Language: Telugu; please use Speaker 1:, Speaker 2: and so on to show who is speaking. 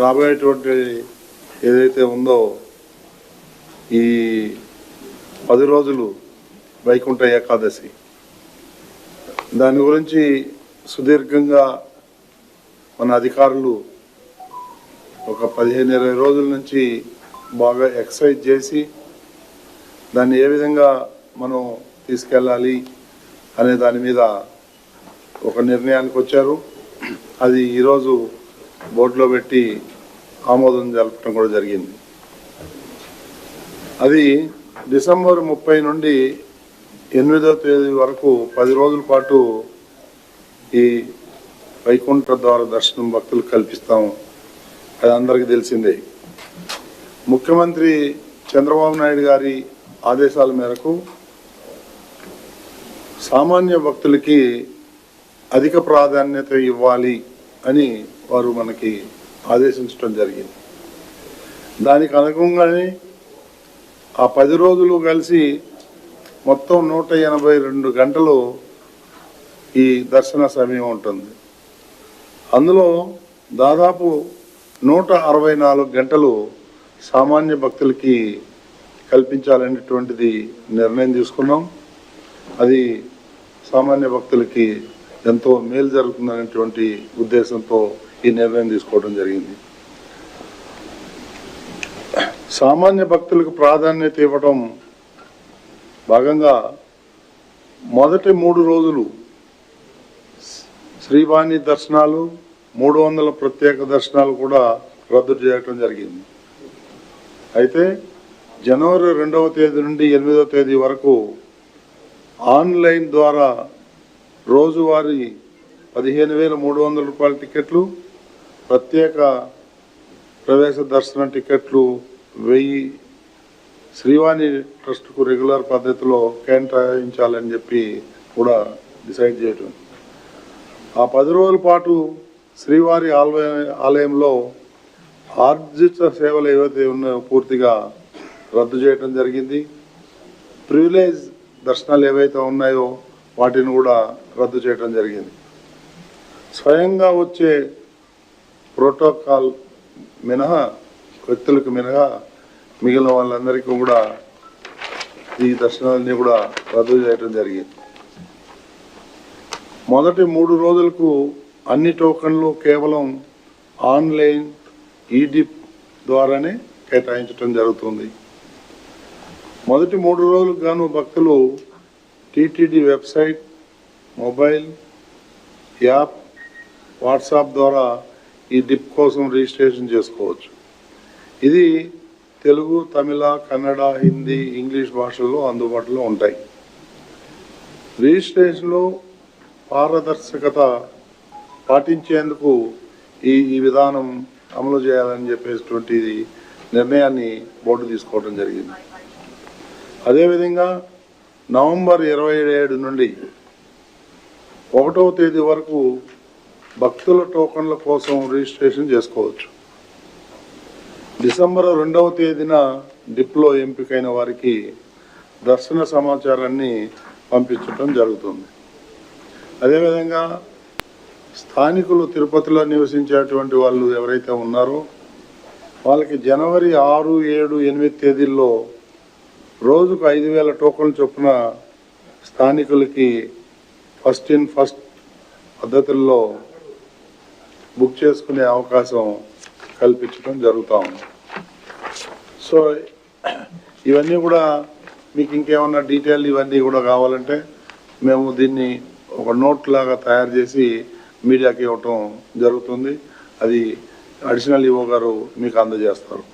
Speaker 1: రాబోయేటువంటి ఏదైతే ఉందో ఈ పది రోజులు వైకుంఠ ఏకాదశి. దాని గురించి సుదీర్ఘంగా మన అధికారులు ఒక పదిహేను ఇరవై రోజుల నుంచి బాగా ఎక్సర్సైజ్ చేసి దాన్ని ఏ విధంగా మనం తీసుకెళ్ళాలి అనే దాని మీద ఒక నిర్ణయానికి వచ్చారు. అది ఈరోజు బోర్డులో పెట్టి ఆమోదం జరపడం కూడా జరిగింది. అది డిసెంబర్ ముప్పై నుండి ఎనిమిదో తేదీ వరకు పది రోజుల పాటు ఈ వైకుంఠ ద్వార దర్శనం భక్తులు కల్పిస్తాం. అది అందరికీ తెలిసిందే. ముఖ్యమంత్రి చంద్రబాబు నాయుడు గారి ఆదేశాల మేరకు సామాన్య భక్తులకి అధిక ప్రాధాన్యత ఇవ్వాలి అని వారు మనకి ఆదేశించడం జరిగింది. దానికి అనుగుణంగానే ఆ పది రోజులు కలిసి మొత్తం నూట ఎనభై రెండు గంటలు ఈ దర్శన సమయం ఉంటుంది. అందులో దాదాపు నూట అరవై నాలుగు గంటలు సామాన్య భక్తులకి కల్పించాలనేటువంటిది నిర్ణయం తీసుకున్నాం. అది సామాన్య భక్తులకి ఎంతో మేలు జరుగుతుందనేటువంటి ఉద్దేశంతో ఈ నిర్ణయం తీసుకోవడం జరిగింది. సామాన్య భక్తులకు ప్రాధాన్యత ఇవ్వడం భాగంగా మొదటి మూడు రోజులు శ్రీవాణి దర్శనాలు మూడు వందల ప్రత్యేక దర్శనాలు కూడా రద్దు చేయటం జరిగింది. అయితే జనవరి రెండవ తేదీ నుండి ఎనిమిదవ తేదీ వరకు ఆన్లైన్ ద్వారా రోజువారీ పదిహేను వేల మూడు వందల రూపాయల టికెట్లు ప్రత్యేక ప్రవేశ దర్శన టికెట్లు వెయ్యి శ్రీవాణి ట్రస్ట్కు రెగ్యులర్ పద్ధతిలో కేటాయించాలని చెప్పి కూడా డిసైడ్ చేయటం. ఆ పది రోజుల పాటు శ్రీవారి ఆలయ ఆలయంలో ఆర్జిత సేవలు ఏవైతే ఉన్నాయో పూర్తిగా రద్దు చేయడం జరిగింది. ప్రివిలేజ్ దర్శనాలు ఏవైతే ఉన్నాయో వాటిని కూడా రద్దు చేయడం జరిగింది. స్వయంగా వచ్చే ప్రోటోకాల్ మినహా వ్యక్తులకు మినహా మిగిలిన వాళ్ళందరికీ కూడా ఈ దర్శనాలన్నీ కూడా రద్దు చేయడం జరిగింది. మొదటి మూడు రోజులకు అన్ని టోకన్లు కేవలం ఆన్లైన్ ఈడిప్ ద్వారానే కేటాయించడం జరుగుతుంది. మొదటి మూడు రోజులకు గాను భక్తులు TTD website mobile app WhatsApp ద్వారా ఈ డిప్ కోసం రిజిస్ట్రేషన్ చేసుకోవచ్చు. ఇది తెలుగు తమిళ కన్నడ హిందీ ఇంగ్లీష్ భాషల్లో అందుబాటులో ఉంటాయి. రిజిస్ట్రేషన్లో పారదర్శకత పాటించేందుకు ఈ ఈ విధానం అమలు చేయాలని చెప్పేటువంటి నిర్ణయాన్ని బోర్డు తీసుకోవడం జరిగింది. అదేవిధంగా నవంబర్ ఇరవై ఏడు నుండి ఒకటవ తేదీ వరకు భక్తుల టోకన్ల కోసం రిజిస్ట్రేషన్ చేసుకోవచ్చు. డిసెంబర్ రెండవ తేదీన డిప్లో ఎంపికైన వారికి దర్శన సమాచారాన్ని పంపించడం జరుగుతుంది. అదేవిధంగా స్థానికులు తిరుపతిలో నివసించేటువంటి వాళ్ళు ఎవరైతే ఉన్నారో వాళ్ళకి జనవరి ఆరు ఏడు ఎనిమిది తేదీల్లో రోజుకు ఐదు వేల టోకన్లు చొప్పున స్థానికులకి ఫస్ట్ ఇన్ ఫస్ట్ పద్ధతుల్లో బుక్ చేసుకునే అవకాశం కల్పించడం జరుగుతూ ఉంది. సో ఇవన్నీ కూడా మీకు ఇంకేమన్నా డీటెయిల్ ఇవన్నీ కూడా కావాలంటే మేము దీన్ని ఒక నోట్ లాగా తయారు చేసి మీడియాకి ఇవ్వటం జరుగుతుంది. అది అడిషనల్ ఈవో గారు మీకు అందజేస్తారు.